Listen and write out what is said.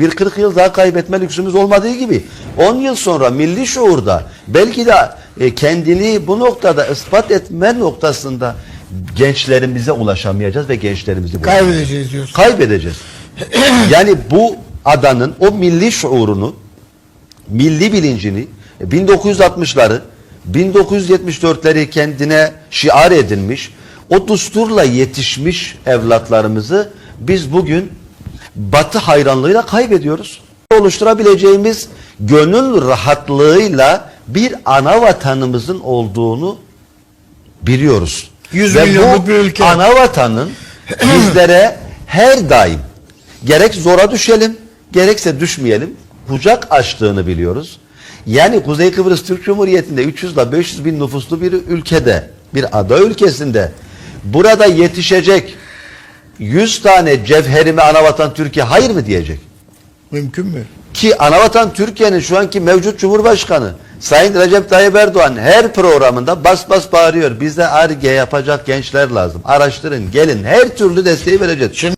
Bir 40 yıl daha kaybetme lüksümüz olmadığı gibi 10 yıl sonra milli şuurda belki de e, kendini bu noktada ispat etme noktasında gençlerimize ulaşamayacağız ve gençlerimizi. Kaybedeceğiz diyorsun. Kaybedeceğiz. yani bu adanın o milli şuurunu, milli bilincini e, 1960'ları, 1974'leri kendine şiar edinmiş, o düsturla yetişmiş evlatlarımızı biz bugün batı hayranlığıyla kaybediyoruz. Oluşturabileceğimiz gönül rahatlığıyla bir ana vatanımızın olduğunu biliyoruz. 100 Ve milyonluk bu bir ülke. ana vatanın bizlere her daim gerek zora düşelim gerekse düşmeyelim kucak açtığını biliyoruz. Yani Kuzey Kıbrıs Türk Cumhuriyeti'nde 300 ile 500 bin nüfuslu bir ülkede bir ada ülkesinde burada yetişecek 100 tane cevherimi anavatan Türkiye hayır mı diyecek? Mümkün mü? Ki anavatan Türkiye'nin şu anki mevcut Cumhurbaşkanı Sayın Recep Tayyip Erdoğan her programında bas bas bağırıyor. Bize ARGE yapacak gençler lazım. Araştırın, gelin. Her türlü desteği vereceğiz. Şimdi